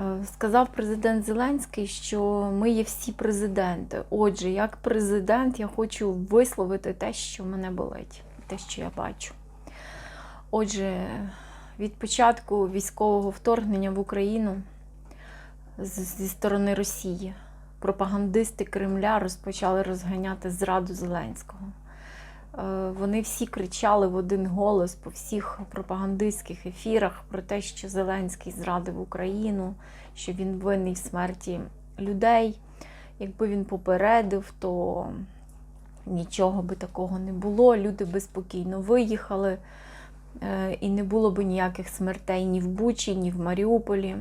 Е, Сказав президент Зеленський, що ми є всі президенти. Отже, як президент, я хочу висловити те, що мене болить, те, що я бачу. Отже, від початку військового вторгнення в Україну зі сторони Росії пропагандисти Кремля розпочали розганяти зраду Зеленського. Е, Вони всі кричали в один голос по всіх пропагандистських ефірах про те, що Зеленський зрадив Україну, що він винний в смерті людей. Якби він попередив, то нічого би такого не було. Люди би спокійно виїхали, е, і не було б ніяких смертей ні в Бучі, ні в Маріуполі.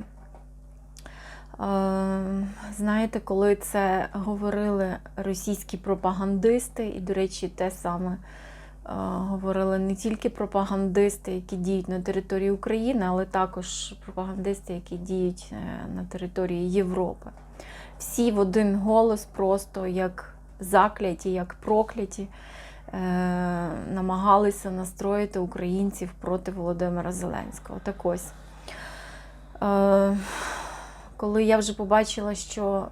Е, Знаєте, коли це говорили російські пропагандисти, і, до речі, те саме е, говорили не тільки пропагандисти, які діють на території України, але також пропагандисти, які діють е, на території Європи. Всі в один голос, просто як закляті, як прокляті, е, намагалися настроїти українців проти Володимира Зеленського. Так ось. Коли я вже побачила, що,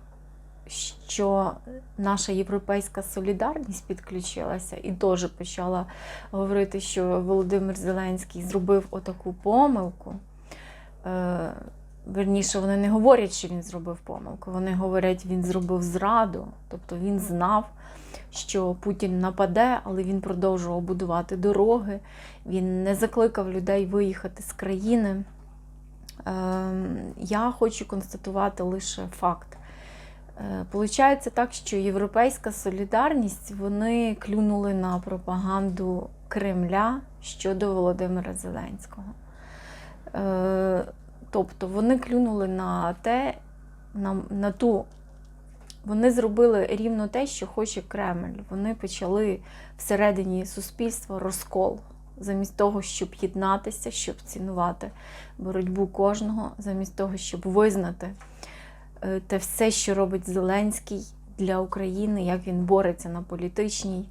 що наша європейська солідарність підключилася і теж почала говорити, що Володимир Зеленський зробив отаку помилку. Е, Верніше, вони не говорять, що він зробив помилку. Вони говорять, він зробив зраду. Тобто він знав, що Путін нападе, але він продовжував будувати дороги. Він не закликав людей виїхати з країни. Ем, Я хочу констатувати лише факт. Е, Получається так, що Європейська солідарність вони клюнули на пропаганду Кремля щодо Володимира Зеленського. Е, Тобто вони клюнули на те, на, на ту. Вони зробили рівно те, що хоче Кремль. Вони почали всередині суспільства розкол замість того, щоб єднатися, щоб цінувати боротьбу кожного, замість того, щоб визнати е, те все, що робить Зеленський для України, як він бореться на політичній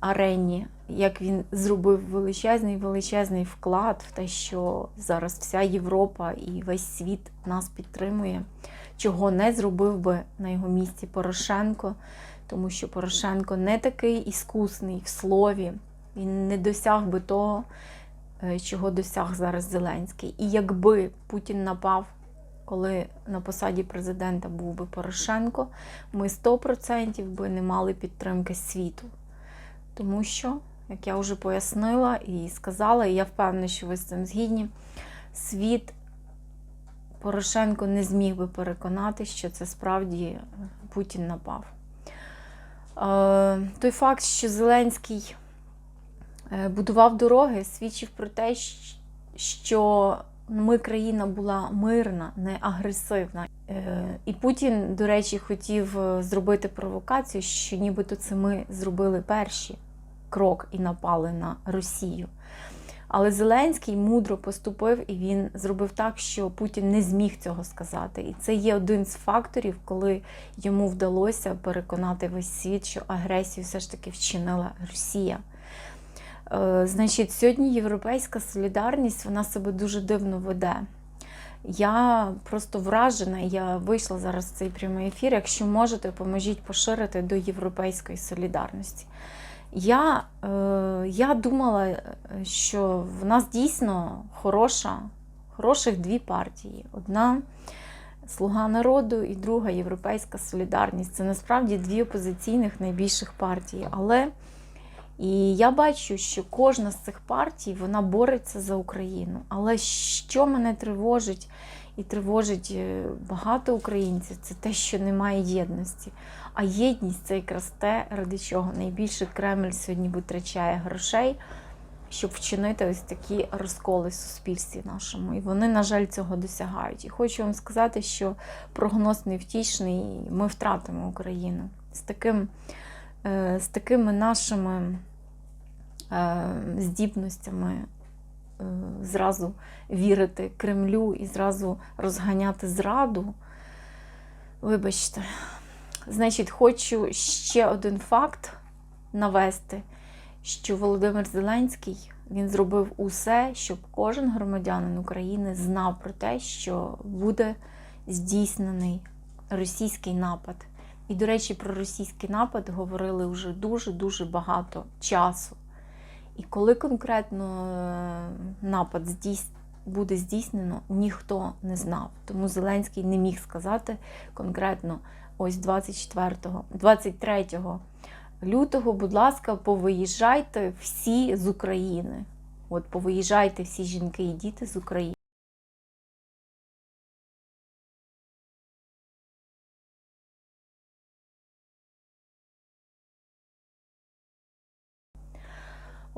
арені, як він зробив величезний величезний вклад в те, що зараз вся Європа і весь світ нас підтримує, чого не зробив би на його місці Порошенко, тому що Порошенко не такий іскусний в слові, він не досяг би того, е, чого досяг зараз Зеленський. І якби Путін напав, коли на посаді президента був би Порошенко, ми 100% би не мали підтримки світу. Тому що, як я вже пояснила і сказала, і я впевнена, що ви з цим згідні, світ Порошенко не зміг би переконати, що це справді Путін напав. Е, Той факт, що Зеленський е, будував дороги, свідчив про те, що ми країна була мирна, не агресивна. Е, І Путін, до речі, хотів е, зробити провокацію, що нібито це ми зробили перші крок і напали на Росію. Але Зеленський мудро поступив і він зробив так, що Путін не зміг цього сказати. І це є один з факторів, коли йому вдалося переконати весь світ, що агресію все ж таки вчинила Росія. Е, Значить, сьогодні європейська солідарність вона себе дуже дивно веде. Я просто вражена, я вийшла зараз в цей прямий ефір. Якщо можете, поможіть поширити до європейської солідарності. Я, е, я думала, е, що в нас дійсно хороша, хороших дві партії. Одна Слуга народу і друга Європейська солідарність. Це насправді дві опозиційних найбільших партії. Але і я бачу, що кожна з цих партій вона бореться за Україну. Але що мене тривожить і тривожить е, багато українців, це те, що немає єдності. А єдність це якраз те, ради чого найбільше Кремль сьогодні витрачає грошей, щоб вчинити ось такі розколи в суспільстві нашому. І вони, на жаль, цього досягають. І хочу вам сказати, що прогноз невтішний, ми втратимо Україну з таким. е, З такими нашими здібностями е, зразу вірити Кремлю і зразу розганяти зраду. Вибачте, значить, хочу ще один факт навести, що Володимир Зеленський він зробив усе, щоб кожен громадянин України знав про те, що буде здійснений російський напад. І, до речі, про російський напад говорили вже дуже-дуже багато часу. І коли конкретно е, напад буде здійснено, ніхто не знав. Тому Зеленський не міг сказати конкретно ось 24, 23 лютого, будь ласка, повиїжджайте всі з України. От повиїжджайте всі жінки і діти з України.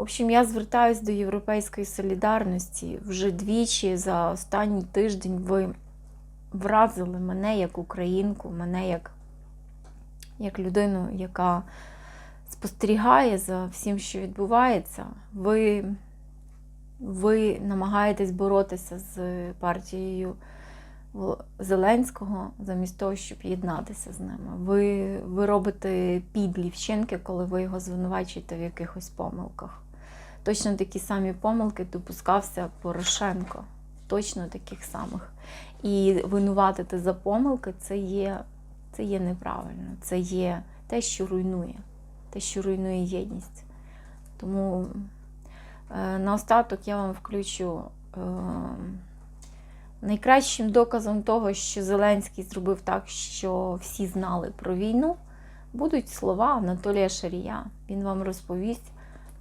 В общем, я звертаюсь до Європейської солідарності. Вже двічі за останній тиждень ви вразили мене як українку, мене як, як людину, яка спостерігає за всім, що відбувається. Ви, ви намагаєтесь боротися з партією Зеленського замість того, щоб єднатися з ними. Ви, ви робите підлі вчинки, коли ви його звинувачуєте в якихось помилках. Точно такі самі помилки допускався Порошенко. Точно таких самих. І винуватити за помилки це є, це є неправильно. Це є те, що руйнує, те, що руйнує єдність. Тому е, наостаток я вам включу. Е, Найкращим доказом того, що Зеленський зробив так, що всі знали про війну, будуть слова Анатолія Шарія. Він вам розповість,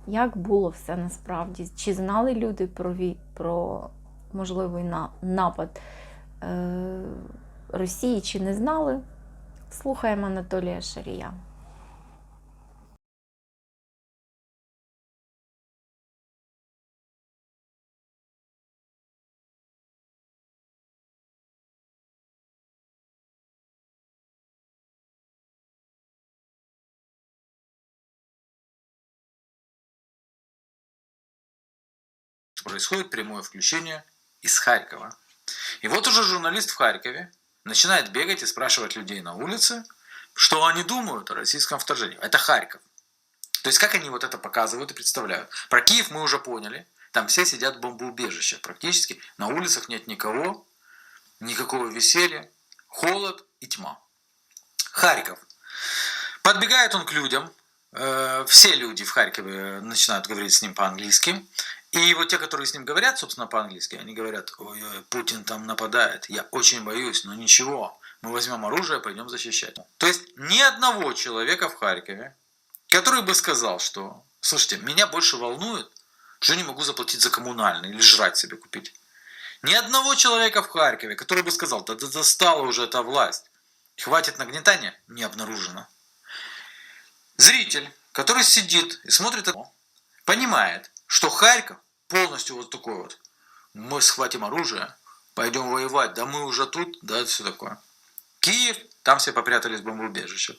як було все насправді. Чи знали люди про, про можливий на... напад е... Росії, чи не знали? Слухаємо Анатолія Шарія. Происходит прямое включение из Харькова. И вот уже журналист в Харькове начинает бегать и спрашивать людей на улице, что они думают о российском вторжении. Это Харьков. То есть как они вот это показывают и представляют. Про Киев мы уже поняли. Там все сидят в бомбоубежищах практически. На улицах нет никого, никакого веселья, холод и тьма. Харьков. Подбегает он к людям. Э, Все люди в Харькове начинают говорить с ним по-английски. И вот те, которые с ним говорят, собственно, по-английски, они говорят, ой, ой, Путин там нападает, я очень боюсь, но ничего, мы возьмем оружие, пойдем защищать. То есть ни одного человека в Харькове, который бы сказал, что, слушайте, меня больше волнует, что не могу заплатить за коммунальный или жрать себе купить. Ни одного человека в Харькове, который бы сказал, да достала уже эта власть, хватит нагнетания, не обнаружено. Зритель, который сидит и смотрит это, понимает, что Харьков полностью вот такой вот. Мы схватим оружие, пойдем воевать, да мы уже тут, да, все такое. Киев, там все попрятались в бомбоубежище.